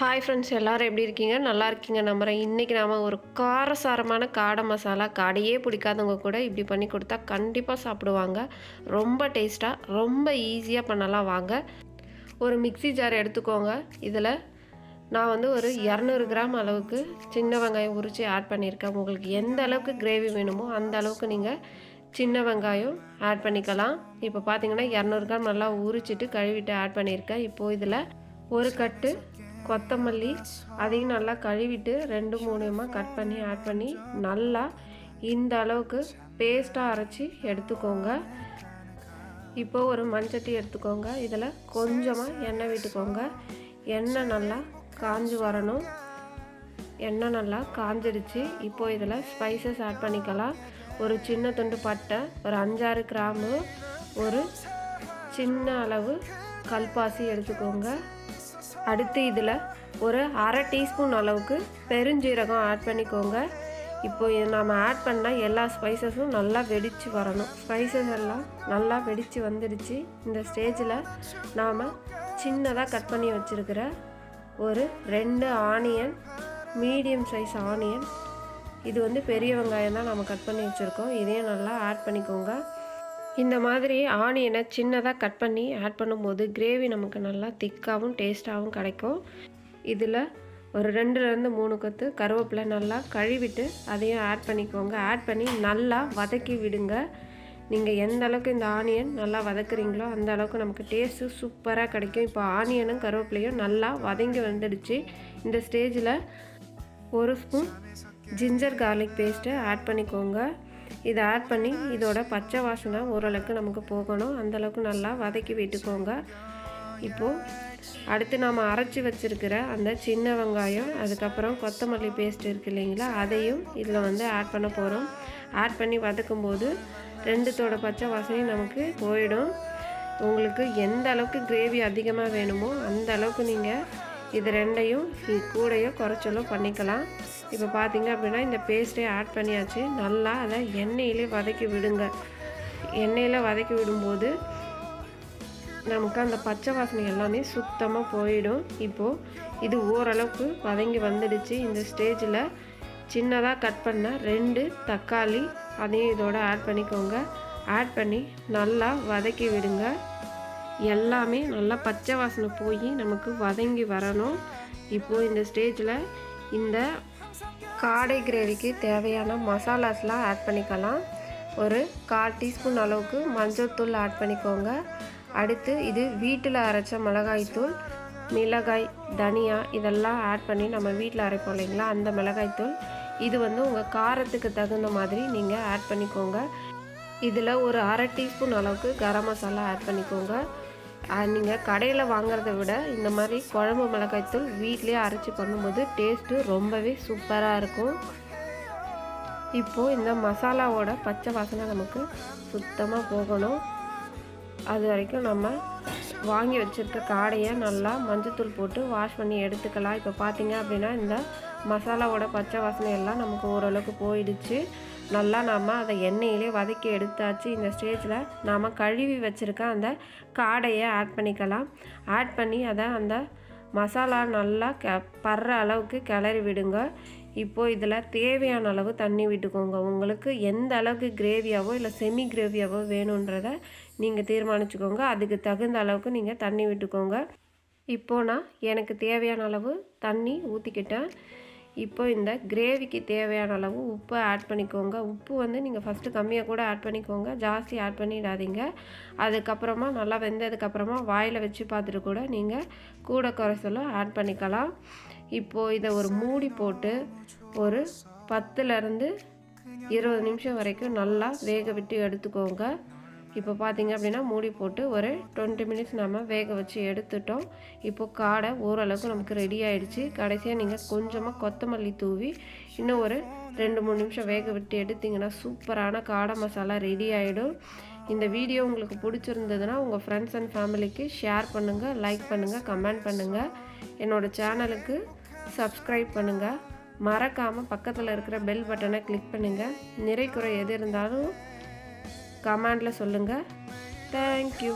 Hi friends எல்லோரும் எப்படி இருக்கீங்க? நல்லா இருக்கீங்க நம்புகிறேன் இன்றைக்கி நாம் ஒரு காரசாரமான காடை மசாலா காடையே பிடிக்காதவங்க கூட இப்படி பண்ணி கொடுத்தா கண்டிப்பாக சாப்பிடுவாங்க. ரொம்ப டேஸ்ட்டாக ரொம்ப ஈஸியாக பண்ணலாம் வாங்க. ஒரு மிக்ஸி ஜார் எடுத்துக்கோங்க. இதில் நான் வந்து ஒரு இரநூறு கிராம் அளவுக்கு சின்ன வெங்காயம் உரித்து ஆட் பண்ணியிருக்கேன். உங்களுக்கு எந்த அளவுக்கு கிரேவி வேணுமோ அந்த அளவுக்கு நீங்கள் சின்ன வெங்காயம் ஆட் பண்ணிக்கலாம். இப்போ பார்த்தீங்கன்னா இரநூறு கிராம் நல்லா உரிச்சிட்டு கழுவிட்டு ஆட் பண்ணியிருக்கேன். இப்போது இதில் ஒரு கட்டு கொத்தமல்லி அதையும் நல்லா கழுவிட்டு ரெண்டு மூணுமாக கட் பண்ணி ஆட் பண்ணி நல்லா இந்த அளவுக்கு பேஸ்ட்டாக அரைச்சி எடுத்துக்கோங்க. இப்போ ஒரு மண்சட்டி எடுத்துக்கோங்க. இதில் கொஞ்சமாக எண்ணெய் விட்டுக்கோங்க. எண்ணெய் நல்லா காஞ்சி வரணும். எண்ணெய் நல்லா காஞ்சிடுச்சு இப்போது இதில் ஸ்பைசஸ் ஆட் பண்ணிக்கலாம். ஒரு சின்ன துண்டு பட்டை ஒரு அஞ்சாறு கிராமு ஒரு சின்ன அளவு கல்பாசி எடுத்துக்கோங்க. அடுத்து இதில் ஒரு அரை டீஸ்பூன் அளவுக்கு பெருஞ்சீரகம் ஆட் பண்ணிக்கோங்க. இப்போ நாம் ஆட் பண்ணால் எல்லா ஸ்பைசஸும் நல்லா வெடித்து வரணும். ஸ்பைசஸ் எல்லாம் நல்லா வெடித்து வந்துடுச்சு. இந்த ஸ்டேஜில் நாம் சின்னதாக கட் பண்ணி வச்சுருக்கிற ஒரு ரெண்டு ஆனியன் மீடியம் சைஸ் ஆனியன் இது வந்து பெரிய வெங்காயம் தான் நம்ம கட் பண்ணி வச்சுருக்கோம். இதையும் நல்லா ஆட் பண்ணிக்கோங்க. இந்த மாதிரி ஆனியனை சின்னதாக கட் பண்ணி ஆட் பண்ணும்போது கிரேவி நமக்கு நல்லா திக்காகவும் டேஸ்ட்டாகவும் கிடைக்கும். இதில் ஒரு ரெண்டுலேருந்து மூணு கொத்து கருவேப்பிலை நல்லா கழுவிட்டு அதையும் ஆட் பண்ணிக்கோங்க. ஆட் பண்ணி நல்லா வதக்கி விடுங்க. நீங்கள் எந்த அளவுக்கு இந்த ஆனியன் நல்லா வதக்குறீங்களோ அந்த அளவுக்கு நமக்கு டேஸ்ட்டு சூப்பராக கிடைக்கும். இப்போ ஆனியனும் கருவேப்பிலையும் நல்லா வதங்கி வந்துடுச்சு. இந்த ஸ்டேஜில் ஒரு spoon ginger garlic paste add பண்ணிக்கோங்க. இதை ஆட் பண்ணி இதோட பச்சை வாசனை ஓரளவுக்கு நமக்கு போகணும். அந்தளவுக்கு நல்லா வதக்கி விட்டுக்கோங்க. இப்போது அடுத்து நாம் அரைச்சி வச்சுருக்கிற அந்த சின்ன வெங்காயம் அதுக்கப்புறம் கொத்தமல்லி பேஸ்ட் இருக்குது இல்லைங்களா அதையும் இதில் வந்து ஆட் பண்ண போகிறோம் ஆட் பண்ணி வதக்கும் போது ரெண்டுத்தோட பச்சை வாசனையும் நமக்கு போயிடும். உங்களுக்கு எந்த அளவுக்கு கிரேவி அதிகமாக வேணுமோ அந்த அளவுக்கு நீங்கள் இது ரெண்டையும் கூடையோ குறைச்சலோ பண்ணிக்கலாம். இப்போ பார்த்தீங்க அப்படின்னா இந்த பேஸ்ட்டே ஆட் பண்ணியாச்சு. நல்லா அதை எண்ணெயிலே வதக்கி விடுங்க. எண்ணெயில் வதக்கி விடும்போது நமக்கு அந்த பச்சை வாசனை எல்லாமே சுத்தமாக போயிடும். இப்போது இது ஓரளவுக்கு வதங்கி வந்துடுச்சு. இந்த ஸ்டேஜில் சின்னதாக கட் பண்ண ரெண்டு தக்காளி அதையும் இதோட ஆட் பண்ணிக்கோங்க. ஆட் பண்ணி நல்லா வதக்கி விடுங்க. எல்லாமே நல்லா பச்சை வாசனை போய் நமக்கு வதங்கி வரணும். இப்போது இந்த ஸ்டேஜில் இந்த காடை கிரேவிக்கு தேவையான மசாலாஸ்லாம் ஆட் பண்ணிக்கலாம். ஒரு கால் டீஸ்பூன் அளவுக்கு மஞ்சள்தூள் ஆட் பண்ணிக்கோங்க. அடுத்து இது வீட்டில் அரைச்ச மிளகாய்த்தூள் மிளகாய் தனியா இதெல்லாம் ஆட் பண்ணி நம்ம வீட்டில் அரைப்போம் இல்லைங்களா? அந்த மிளகாய்த்தூள் இது வந்து உங்கள் காரத்துக்கு தகுந்த மாதிரி நீங்கள் ஆட் பண்ணிக்கோங்க. இதில் ஒரு அரை டீஸ்பூன் அளவுக்கு கரம் மசாலா ஆட் பண்ணிக்கோங்க. நீங்கள் கடையில் வாங்குறத விட இந்த மாதிரி குழம்பு மிளகாய்த்தூள் வீட்லேயே அரைச்சி பண்ணும்போது டேஸ்ட்டு ரொம்பவே சூப்பராக இருக்கும். இப்போது இந்த மசாலாவோட பச்சை வாசனை நமக்கு சுத்தமாக போகணும். அது வரைக்கும் நம்ம வாங்கி வச்சுருக்க காடையை நல்லா மஞ்சத்தூள் போட்டு வாஷ் பண்ணி எடுத்துக்கலாம். இப்போ பார்த்தீங்க அப்படின்னா இந்த மசாலாவோட பச்சை வாசனை எல்லாம் நமக்கு ஓரளவுக்கு போயிடுச்சு. நல்லா நாம் அதை எண்ணெயிலே வதக்கி எடுத்தாச்சு. இந்த ஸ்டேஜில் நாம் கழுவி வச்சுருக்க அந்த காடையை ஆட் பண்ணிக்கலாம். ஆட் பண்ணி அதை அந்த மசாலா நல்லா க படுற அளவுக்கு கிளறி விடுங்க. இப்போது இதில் தேவையான அளவு தண்ணி விட்டுக்கோங்க. உங்களுக்கு எந்த அளவுக்கு கிரேவியாவோ இல்லை செமி கிரேவியாவோ வேணுன்றத நீங்கள் தீர்மானிச்சுக்கோங்க. அதுக்கு தகுந்த அளவுக்கு நீங்கள் தண்ணி விட்டுக்கோங்க. இப்போது நான் எனக்கு தேவையான அளவு தண்ணி ஊற்றிக்கிட்டேன் இப்போ இந்த கிரேவிக்கு தேவையான அளவு உப்பு ஆட் பண்ணிக்கோங்க. உப்பு வந்து நீங்கள் ஃபஸ்ட்டு கம்மியாக கூட ஆட் பண்ணிக்கோங்க. ஜாஸ்தி ஆட் பண்ணிடாதீங்க. அதுக்கப்புறமா நல்லா வெந்ததுக்கப்புறமா வாயில் வச்சு பார்த்துட்டு கூட நீங்கள் கூட குறைச்சலும் ஆட் பண்ணிக்கலாம். இப்போது இதை ஒரு மூடி போட்டு ஒரு பத்துலேருந்து இருபது நிமிஷம் வரைக்கும் நல்லா வேக விட்டு எடுத்துக்கோங்க. இப்போ பார்த்தீங்க அப்படின்னா மூடி போட்டு ஒரு டுவெண்ட்டி மினிட்ஸ் நம்ம வேக வச்சு எடுத்துட்டோம். இப்போது காடை ஓரளவுக்கு நமக்கு ரெடி ஆகிடுச்சு கடைசியாக நீங்கள் கொஞ்சமாக கொத்தமல்லி தூவி இன்னும் ஒரு ரெண்டு மூணு நிமிஷம் வேக விட்டு எடுத்திங்கன்னா சூப்பரான காடை மசாலா ரெடி ஆகிடும் இந்த வீடியோ உங்களுக்கு பிடிச்சிருந்ததுன்னா உங்கள் ஃப்ரெண்ட்ஸ் அண்ட் ஃபேமிலிக்கு ஷேர் பண்ணுங்கள் லைக் பண்ணுங்கள் கமெண்ட் பண்ணுங்கள் என்னோடய சேனலுக்கு சப்ஸ்கிரைப் பண்ணுங்கள் மறக்காமல் பக்கத்தில் இருக்கிற பெல் பட்டனை கிளிக் பண்ணுங்கள் நிறை குறை எது இருந்தாலும் கமெண்டில் சொல்லுங்கள் தேங்க்யூ